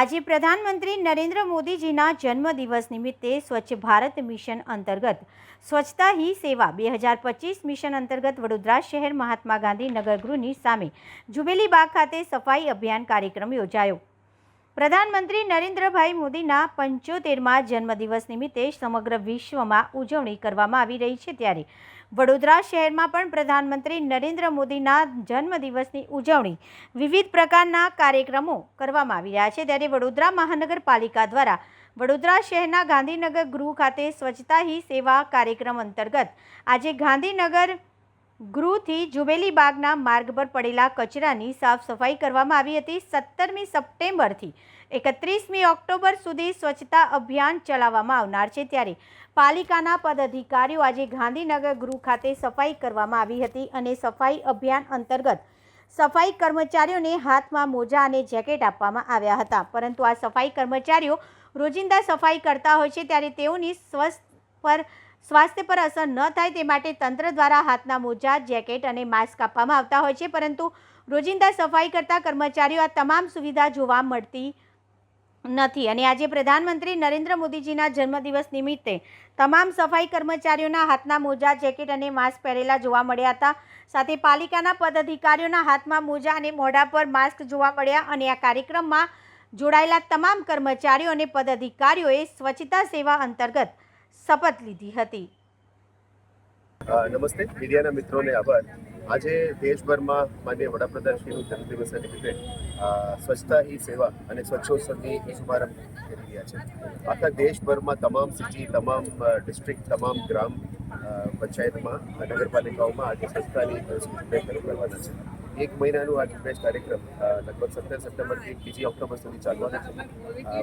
આજે પ્રધાનમંત્રી નરેન્દ્ર મોદીજીના જન્મદિવસ નિમિત્તે સ્વચ્છ ભારત મિશન અંતર્ગત સ્વચ્છતા હી સેવા બે હજાર પચીસ મિશન અંતર્ગત વડોદરા શહેર મહાત્મા ગાંધી નગરગૃહની સામે જુબેલી બાગ ખાતે સફાઈ અભિયાન કાર્યક્રમ યોજાયો. પ્રધાનમંત્રી નરેન્દ્રભાઈ મોદીના પંચોતેરમાં જન્મદિવસ નિમિત્તે સમગ્ર વિશ્વમાં ઉજવણી કરવામાં આવી રહી છે ત્યારે વડોદરા શહેરમાં પણ પ્રધાનમંત્રી નરેન્દ્ર મોદીના જન્મદિવસની ઉજવણી વિવિધ પ્રકારના કાર્યક્રમો કરવામાં આવી રહ્યા છે. ત્યારે વડોદરા મહાનગરપાલિકા દ્વારા વડોદરા શહેરના ગાંધીનગર ગૃહ ખાતે સ્વચ્છતા હી સેવા કાર્યક્રમ અંતર્ગત આજે ગાંધીનગર ગૃહથી જુબેલી બાગના માર્ગ પર પડેલા કચરાની સાફ સફાઈ કરવામાં આવી હતી. સત્તરમી સપ્ટેમ્બરથી એકત્રીસમી ઓક્ટોબર સુધી સ્વચ્છતા અભિયાન ચલાવવામાં આવનાર છે. ત્યારે પાલિકાના પદાધિકારીઓ આજે ગાંધીનગર ગૃહ ખાતે સફાઈ કરવામાં આવી હતી અને સફાઈ અભિયાન અંતર્ગત સફાઈ કર્મચારીઓને હાથમાં મોજા અને જેકેટ આપવામાં આવ્યા હતા. પરંતુ આ સફાઈ કર્મચારીઓ રોજિંદા સફાઈ કરતા હોય છે, ત્યારે તેઓની સ્વસ્થ પર સ્વાસ્થ્ય પર અસર ન થાય તે માટે તંત્ર દ્વારા હાથના મોજા, જેકેટ અને માસ્ક આપવામાં આવતા હોય છે, પરંતુ રોજિંદા સફાઈ કરતા કર્મચારીઓ આ તમામ સુવિધા જોવા મળતી નથી. અને આજે પ્રધાનમંત્રી નરેન્દ્ર મોદીજીના જન્મદિવસ નિમિત્તે તમામ સફાઈ કર્મચારીઓના હાથના મોજા, જેકેટ અને માસ્ક પહેરેલા જોવા મળ્યા હતા. સાથે પાલિકાના પદાધિકારીઓના હાથમાં મોજા અને મોઢા પર માસ્ક જોવા મળ્યા અને આ કાર્યક્રમમાં જોડાયેલા તમામ કર્મચારીઓ અને પદાધિકારીઓએ સ્વચ્છતા સેવા અંતર્ગત શપથ લીધી હતી. નમસ્તે. મીડિયાના મિત્રોને આભાર. આજે દેશભરમાં માન્ય વડાપ્રધાનશ્રીનું જન્મદિવસ નિમિત્તે સ્વચ્છતા હી સેવા અને સ્વચ્છોત્સવની શુભારંભ કરી રહ્યા છે. આખા દેશભરમાં તમામ સિટી, તમામ ડિસ્ટ્રિક્ટ, તમામ ગ્રામ પંચાયતમાં નગરપાલિકાઓમાં આજે સ્વચ્છતાની કરવાના છે. એક મહિનાનું આ ઝુંબેશ કાર્યક્રમ લગભગ સત્તર સપ્ટેમ્બરથી બીજી ઓક્ટોબર સુધી ચાલવાનો છે.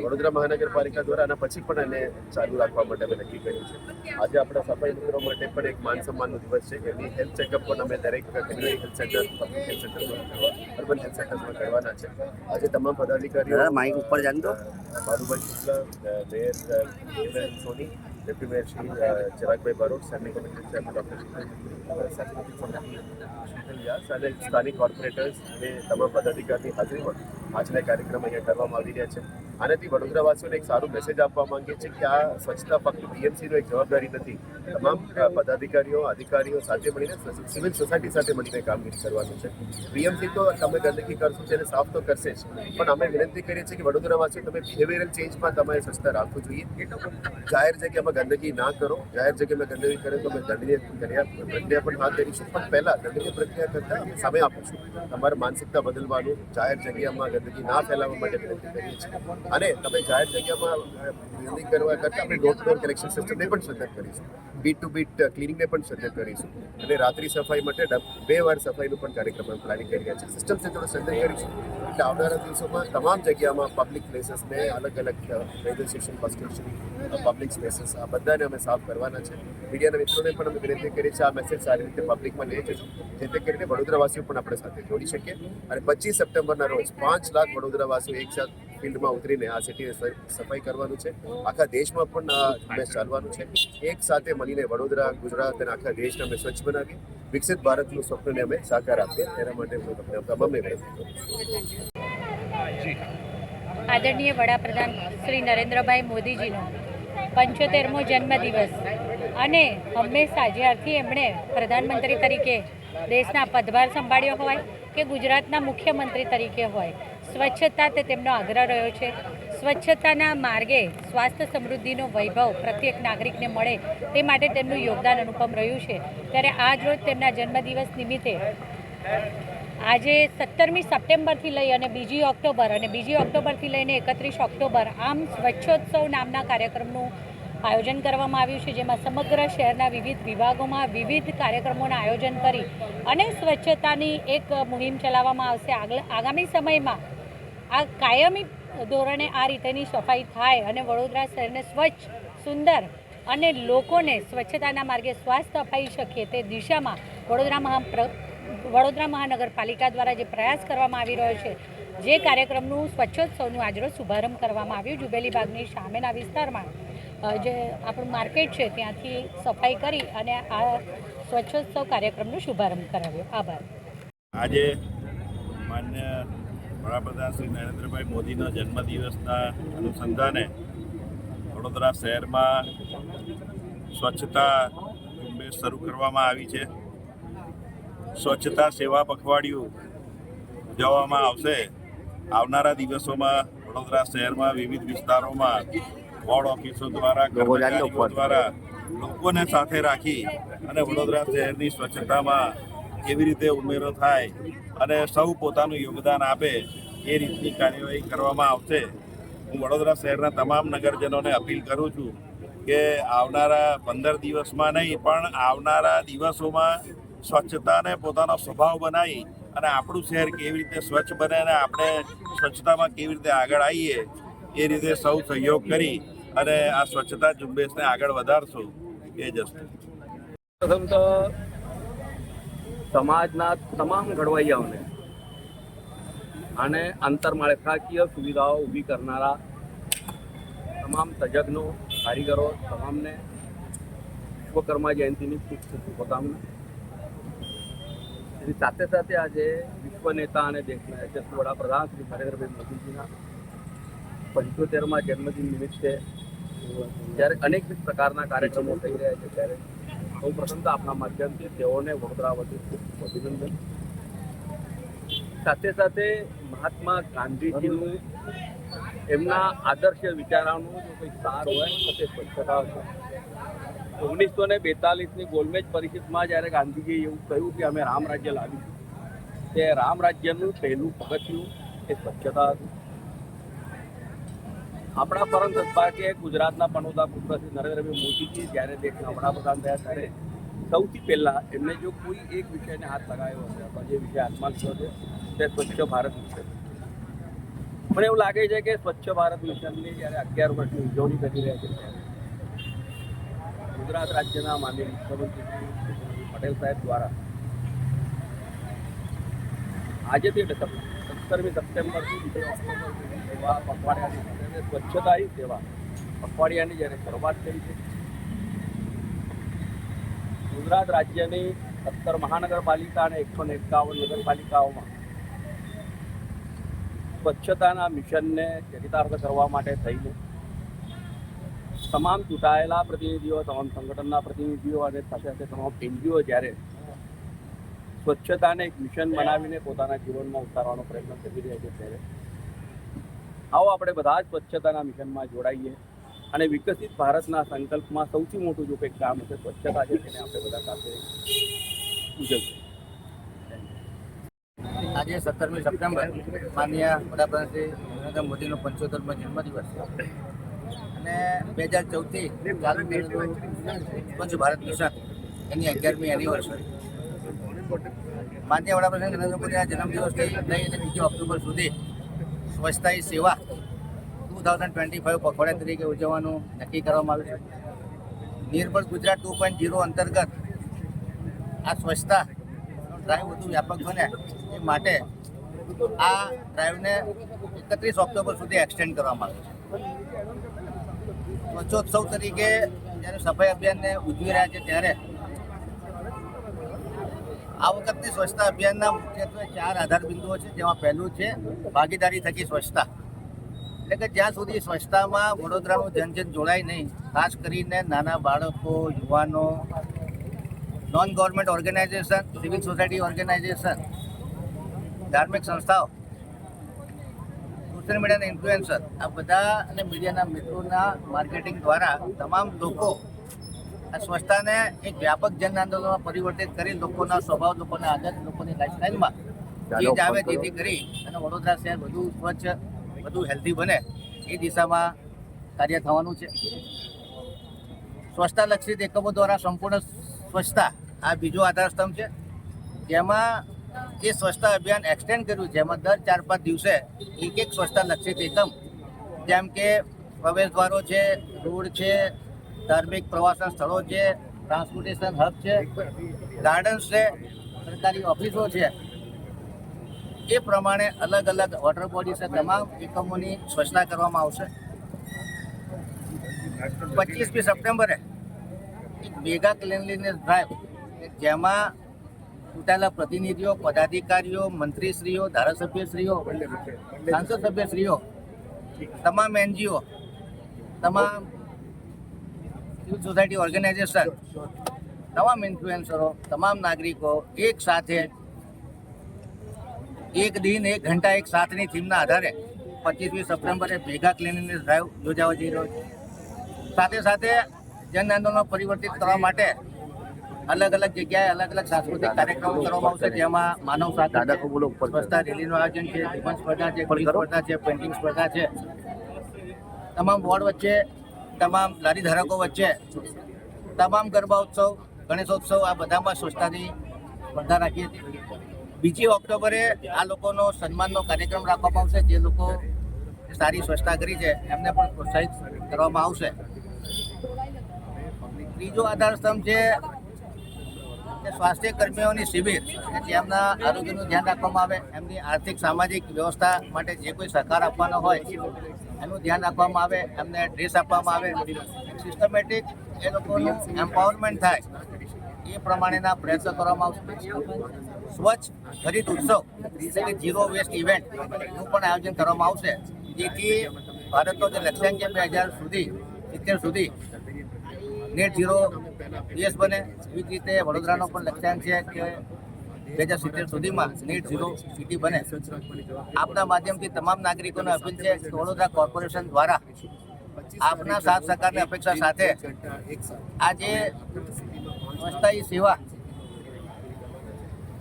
વડોદરા મહાનગરપાલિકા દ્વારા આના પછી પણ એને ચાલુ રાખવા માટે અમે નક્કી કર્યું છે. આજે આપણા સફાઈ મિત્રો માટે પણ એક માન સન્માનનો દિવસ છે એમની હેલ્થ ચેકઅપ પણ અમે દરેક community health center public health center urban health સેન્ટરમાં કરવાના છે. આજે તમામ પદાધિકારીઓ માઇક ઉપર જાન દો. Madhubhai Shukla mayor Soni deputy mayor Shri Chiragbhai Barot standing committee chairman doctor Vyas અને સ્થાનિક કોર્પોરેટર્સ અને તમામ પદાધિકારીની હાજરીમાં આજના કાર્યક્રમ અહીંયા કરવામાં આવી રહ્યા છે. આનાથી વડોદરાવાસીઓને એક સારું મેસેજ આપવા માંગીએ છીએ કે આ સ્વચ્છતા ફક્ત બીએમસીનો એક જવાબદારી નથી. તમામ પદાધિકારીઓ, અધિકારીઓ સાથે મળીને સિવિલ સોસાયટી સાથે મળીને કામગીરી કરવાનું છે. બીએમસી તો તમે ગંદકી કરશો તેને સાફ તો કરશે જ. પણ અમે વિનંતી કરીએ છીએ કે વડોદરાવાસીઓ તમે બિહેવિયરલ ચેન્જમાં તમારે સ્વચ્છતા રાખવું જોઈએ. જાહેર જગ્યામાં ગંદકી ના કરો. જાહેર જગ્યામાં ગંદકી કરે તો અમે દંડનીય પ્રક્રિયા પણ હાથ ધરીશું. પણ પહેલાં દંડનીય પ્રક્રિયા કરતાં અમે સમય આપીશું. તમારે માનસિકતા બદલવાનું, જાહેર જગ્યામાં ગંદકી ના ફેલાવવા માટે વિનંતી કરીએ છીએ. અને તમે જાહેર જગ્યામાં બિલ્ડિંગ કરવા કરતાં આપણે ડોર ટુ ડોર કલેક્શન સિસ્ટમને પણ સજ્જત કરીશું. બીટ ટુ બીટ ક્લિનિંગને પણ સજ્જત કરીશું. અને રાત્રિ સફાઈ માટે બે વાર સફાઈનું પણ કાર્યક્રમ પ્લાનિંગ કરી રહ્યા છે સિસ્ટમ સાથે થોડું સજ્જત કરીશું. એટલે આવનારા દિવસોમાં તમામ જગ્યામાં પબ્લિક પ્લેસીસને અલગ અલગ railway station bus station public spaces આ બધાને અમે સાફ કરવાના છે. મીડિયાના મિત્રોને પણ અમે વિનંતી કરીએ છીએ આ મેસેજ સારી રીતે પબ્લિકમાં લઈ જશું જેથી કરીને વડોદરાવાસીઓ પણ આપણે સાથે જોડી શકીએ અને પચીસ સપ્ટેમ્બરના રોજ પાંચ લાખ વડોદરાવાસીઓ એકસાથ ફિલ્ડમાં ઉતરીને આ સિટીને સફાઈ કરવાનું છે. આખા દેશમાં પણ આ ઝુંબેશ ચાલવાનું છે. એક સાથે મળીને વડોદરા ગુજરાત અને આખા દેશને અમે સ્વચ્છ બનાવીએ. વિકસિત ભારતનું સ્વપ્નને અમે સાકાર આપીએ. એના માટે હું તમને તમામને વિનંતી કરું આદરણીય વડાપ્રધાન શ્રી નરેન્દ્રભાઈ મોદીજીનો પંચોતેરમો જન્મદિવસ. અને હંમેશા જ્યારથી એમણે પ્રધાનમંત્રી તરીકે દેશના પદભાર સંભાળ્યો હોય કે ગુજરાતના મુખ્યમંત્રી તરીકે હોય સ્વચ્છતા તે તેમનો આગ્રહ રહ્યો છે. સ્વચ્છતાના માર્ગે સ્વાસ્થ્ય સમૃદ્ધિનો વૈભવ પ્રત્યેક નાગરિકને મળે તે માટે તેમનું યોગદાન અનુપમ રહ્યું છે. ત્યારે આજ રોજ તેમના જન્મદિવસ નિમિત્તે આજે સત્તરમી સપ્ટેમ્બરથી લઈ અને બીજી ઓક્ટોબર અને બીજી ઓક્ટોબરથી લઈને એકત્રીસ ઓક્ટોબર આમ સ્વચ્છોત્સવ નામના કાર્યક્રમનું આયોજન કરવામાં આવ્યું છે, જેમાં સમગ્ર શહેરના વિવિધ વિભાગોમાં વિવિધ કાર્યક્રમોના આયોજન કરી અને સ્વચ્છતાની એક મુહિમ ચલાવવામાં આવશે. આગામી સમયમાં આ કાયમી ધોરણે આ રીતેની સફાઈ થાય અને વડોદરા શહેરને સ્વચ્છ, સુંદર અને લોકોને સ્વચ્છતાના માર્ગે સ્વાસ્થ્ય અપાઈ શકીએ તે દિશામાં વડોદરા મહા વડોદરા મહાનગરપાલિકા દ્વારા જે પ્રયાસ કરવામાં આવી રહ્યો છે, જે કાર્યક્રમનું સ્વચ્છોત્સવનું આજરોજ શુભારંભ કરવામાં આવ્યું. જુબેલી બાગની સામેના વિસ્તારમાં જે આપણું માર્કેટ છે ત્યાંથી સફાઈ કરી અને આ સ્વચ્છોત્સવ કાર્યક્રમનો શુભારંભ કરાવ્યો. આભાર. આજે માન્ય વડાપ્રધાન શ્રી નરેન્દ્રભાઈ મોદીના જન્મદિવસના અનુસંધાને વડોદરા શહેરમાં સ્વચ્છતા ઝુંબેશ શરૂ કરવામાં આવી છે. સ્વચ્છતા સેવા પખવાડિયું ઉજવવામાં આવશે. આવનારા દિવસોમાં વડોદરા શહેરમાં વિવિધ વિસ્તારોમાં વોર્ડ ઓફિસો દ્વારા કર્મચારીઓ દ્વારા લોકોને સાથે રાખી અને વડોદરા શહેરની સ્વચ્છતામાં કેવી રીતે ઉમેરો થાય અને સૌ પોતાનું યોગદાન આપે એ રીતની કાર્યવાહી કરવામાં આવશે. હું વડોદરા શહેરના તમામ નગરજનોને અપીલ કરું છું કે આવનારા પંદર દિવસમાં નહીં, પણ આવનારા દિવસોમાં સ્વચ્છતાને પોતાનો સ્વભાવ બનાવી અને આપણું શહેર કેવી રીતે સ્વચ્છ બને અને આપણે સ્વચ્છતામાં કેવી રીતે આગળ આવીએ, એ રીતે સૌ સહયોગ કરી અને આ સ્વચ્છતા ઝુંબેશને આગળ વધારશું. એ જ પ્રથમ તો સમાજના તમામ ઘડવૈયાઓને અને આંતરમાળખાકીય સુવિધાઓ ઊભી કરનારા તમામ તજજ્ઞો, કારીગરો, તમામને વિશ્વકર્મા જયંતિની ખૂબ ખૂબ શુભકામના. એની સાથે સાથે આજે વિશ્વ નેતા અને દેશના યશસ્વી વડાપ્રધાન શ્રી નરેન્દ્રભાઈ મોદીજીના પંચોતેરમાં જન્મદિન નિમિત્તે જ્યારે અનેકવિધ પ્રકારના કાર્યક્રમો થઈ રહ્યા છે, ત્યારે સૌ પ્રથમ તો આપના માધ્યમથી તેઓને વડોદરા વતી ખૂબ અભિનંદન. સાથે સાથે મહાત્મા ગાંધીજીનું એમના આદર્શ વિચારોનું જો કંઈ સાર હોય, તો તે સ્વચ્છતા છે. ઓગણીસો ને બેતાલીસની ગોલમેજ પરિષદમાં જ્યારે ગાંધીજીએ એવું કહ્યું કે અમે રામ રાજ્ય લાવીશું, તે રામ રાજ્યનું પહેલું પગથિયું એ સ્વચ્છતા હતું. આપણા પરમ સદભાગ્યે ગુજરાતના પનોતા પુત્રશ્રી નરેન્દ્રભાઈ મોદીજી જ્યારે દેશના વડાપ્રધાન થયા ત્યારે સૌથી પહેલાં એમને જો કોઈ એક વિષયને હાથ લગાવ્યો હશે અથવા જે વિષય હાથમાં લીધો છે, તે સ્વચ્છ ભારત મિશન મને એવું લાગે છે કે સ્વચ્છ ભારત મિશનની જ્યારે અગિયાર વર્ષની ઉજવણી કરી રહ્યા છે ત્યારે ગુજરાત રાજ્યના માનનીય મુખ્યમંત્રી પટેલ સાહેબ દ્વારા આજે તે સત્તરમી સપ્ટેમ્બરથી બીજી ઓક્ટોબર સેવા પખવાડિયાની સ્વચ્છતા હી સેવા પખવાડિયાની જ્યારે શરૂઆત કરી છે. ગુજરાત રાજ્યની સત્તર મહાનગરપાલિકા અને એકસો ને એકાવન નગરપાલિકાઓમાં સ્વચ્છતાના મિશનને ચરિતાર્થ કરવા માટે થઈને તમામ ચૂંટાયેલા પ્રતિનિધિઓ, તમામ સંગઠનના પ્રતિનિધિઓ અને સાથે સાથે તમામ એનજીઓ જ્યારે સ્વચ્છતાને એક મિશન બનાવીને પોતાના જીવનમાં ઉતારવાનો પ્રયત્ન કરી રહ્યા છે ત્યારે આવો આપણે બધા જ સ્વચ્છતાના મિશનમાં જોડાઈએ અને વિકસિત ભારતના સંકલ્પમાં સૌથી મોટું જો કંઈક કામ હશે, સ્વચ્છતા છે તેને આપણે બધા સાથે ઉજવીએ. આજે સત્તરમી સપ્ટેમ્બર માનનીય વડાપ્રધાન શ્રી નરેન્દ્ર મોદીનો પંચોતેરમો જન્મદિવસ છે. અને બે હજાર ચૌદથી ચાલુ સ્વચ્છ ભારત મિશન એની અગિયારમી એનિવર્સરી માનનીય વડાપ્રધાન નરેન્દ્ર મોદીના જન્મદિવસથી અને બીજી ઓક્ટોબર સુધી સ્વચ્છતા એ સેવા ટુ થાઉઝન્ડ ટ્વેન્ટી ફાઇવ પખવાડિયા તરીકે ઉજવવાનું નક્કી કરવામાં આવ્યું છે. Nirmal Gujarat two point zero અંતર્ગત આ સ્વચ્છતા ડ્રાઈવ વધુ વ્યાપક બને એ માટે આ ડ્રાઈવને એકત્રીસ ઓક્ટોબર સુધી એક્સટેન્ડ કરવામાં આવે છે. સ્વચ્છોત્સવ તરીકે જ્યારે સફાઈ અભિયાનને ઉજવી રહ્યા છે ત્યારે આ વખતની સ્વચ્છતા અભિયાનના મુખ્યત્વે ચાર આધાર બિંદુઓ છે, જેમાં પહેલું છે ભાગીદારી થકી સ્વચ્છતા. એટલે કે જ્યાં સુધી સ્વચ્છતામાં વડોદરાનું જનજન જોડાય નહીં, ખાસ કરીને નાના બાળકો, યુવાનો non government organization civil society organization ધાર્મિક સંસ્થાઓ સોશિયલ મીડિયાના ઇન્ફ્લુએન્સર આ બધા અને મીડિયાના મિત્રોના માર્કેટિંગ દ્વારા તમામ લોકો આ સ્વચ્છતાને એક વ્યાપક જન આંદોલનમાં પરિવર્તિત કરી લોકોના સ્વભાવ લોકોના આદત લોકોની લાઈફસ્ટાઈલમાં ચેન્જ આવે જેથી કરી અને વડોદરા શહેર વધુ સ્વચ્છ વધુ હેલ્ધી બને. એ દિશામાં કાર્ય થવાનું છે. સ્વચ્છતા લક્ષિત એકમો દ્વારા સંપૂર્ણ સ્વચ્છતા આ બીજો આધાર સ્તંભ છે. જેમાં જે સ્વચ્છતા અભિયાન એક્સટેન્ડ કર્યું જેમાં દર ચાર પાંચ દિવસે એક એક સ્વચ્છતા લક્ષિત એકમ જેમ કે પ્રવેશદ્વારો છે રોડ છે ધાર્મિક પ્રવાસન સ્થળો છે ટ્રાન્સપોર્ટેશન હબ છે ગાર્ડન્સ છે સરકારી ઓફિસો છે. એ પ્રમાણે અલગ અલગ વોટર બોડીઝ તમામ એકમોની સ્વચ્છતા કરવામાં આવશે. પચીસમી સપ્ટેમ્બરે એક મેગા ક્લિનલીનેસ ડ્રાઈવ જેમાં ચૂંટાયેલા પ્રતિનિધિઓ, પદાધિકારીઓ, મંત્રીશ્રીઓ, ધારાસભ્યશ્રીઓ સાંસદ સભ્યશ્રીઓ તમામ એનજીઓ, તમામ સિવિલ સોસાયટી ઓર્ગેનાઇઝેશન તમામ ઇન્ફ્લુએન્સરો તમામ નાગરિકો એક સાથે એક દિન એક ઘંટા એક સાથની થીમના આધારે પચીસમી સપ્ટેમ્બરે ભેગા ક્લિનિંગ ડ્રાઈવ યોજાવા જઈ રહ્યો છે. સાથે સાથે જન આંદોલન પરિવર્તિત કરવા માટે અલગ અલગ જગ્યાએ અલગ અલગ સાંસ્કૃતિક કાર્યક્રમો કરવામાં આવશે જેમાં માનવ સાધના સ્વચ્છતા રેલીનું આયોજન છે નિબંધ સ્પર્ધા છે સ્પર્ધા છે પેઇન્ટિંગ સ્પર્ધા છે. તમામ વોર્ડ વચ્ચે તમામ લારી ધારકો વચ્ચે તમામ ગરબા ઉત્સવ, ગણેશોત્સવ આ બધામાં સ્વચ્છતાની સ્પર્ધા રાખી હતી. બીજી ઓક્ટોબરે આ લોકોનો સન્માનનો કાર્યક્રમ રાખવામાં આવશે. જે લોકો સારી સ્વચ્છતા કરી છે, એમને પણ પ્રોત્સાહિત કરવામાં આવશે. ત્રીજો આધારસ્તંભ છે સ્વાસ્થ્ય કર્મીઓની શિબિર. કે જેમના આરોગ્યનું ધ્યાન રાખવામાં આવે. એમની આર્થિક, સામાજિક વ્યવસ્થા માટે જે કોઈ સહકાર આપવાનો હોય એનું ધ્યાન રાખવામાં આવે, એમને ડ્રેસ આપવામાં આવે. સિસ્ટમેટિક એ લોકોનું એમ્પાવરમેન્ટ થાય. એ પ્રમાણેના પ્રયત્નો કરવામાં આવશે. સ્વચ્છ હરિત ઉત્સવ એટલે કે ઝીરો વેસ્ટ ઇવેન્ટનું પણ આયોજન કરવામાં આવશે. જેથી ભારતનો જે લક્ષ્યાંક છે બે હજાર સુધી, સિત્તેર સુધી નેટ ઝીરો દેશ બને. એવી જ રીતે વડોદરાનો પણ લક્ષ્યાંક છે કે બે હજાર સિત્તેર સુધીમાં નેટ ઝીરો સિટી બને. આપના માધ્યમથી તમામ નાગરિકોને અપીલ છે વડોદરા કોર્પોરેશન દ્વારા આપના સાથ સહકારની અપેક્ષા સાથે આજે સ્વચ્છતા સેવા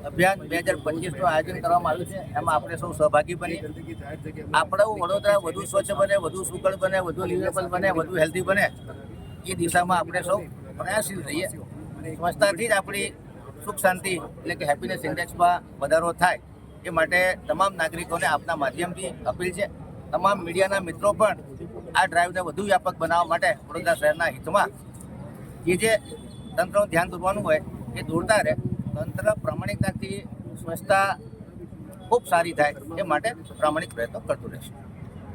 અભિયાન બે હજાર પચીસનું આયોજન કરવામાં આવ્યું છે. એમાં આપણે સૌ સહભાગી બની. આપણું વડોદરા વધુ સ્વચ્છ બને, વધુ સુઘડ બને, વધુ લિવેબલ બને, વધુ હેલ્ધી બને. એ દિશામાં આપણે સૌ પ્રયાસશીલ રહીએ. સ્વચ્છતાથી જ આપણી સુખ, શાંતિ એટલે કે હેપીનેસ ઇન્ડેક્સમાં વધારો થાય એ માટે તમામ નાગરિકોને આપના માધ્યમથી અપીલ છે. તમામ મીડિયાના મિત્રો પણ આ ડ્રાઈવને વધુ વ્યાપક બનાવવા માટે વડોદરા શહેરના હિતમાં જે જે તંત્રનું ધ્યાન દોરવાનું હોય એ દોરતા રહે. તંત્ર પ્રામાણિકતાથી સ્વચ્છતા ખૂબ સારી થાય એ માટે પ્રામાણિક પ્રયત્નો કરતું રહેશે.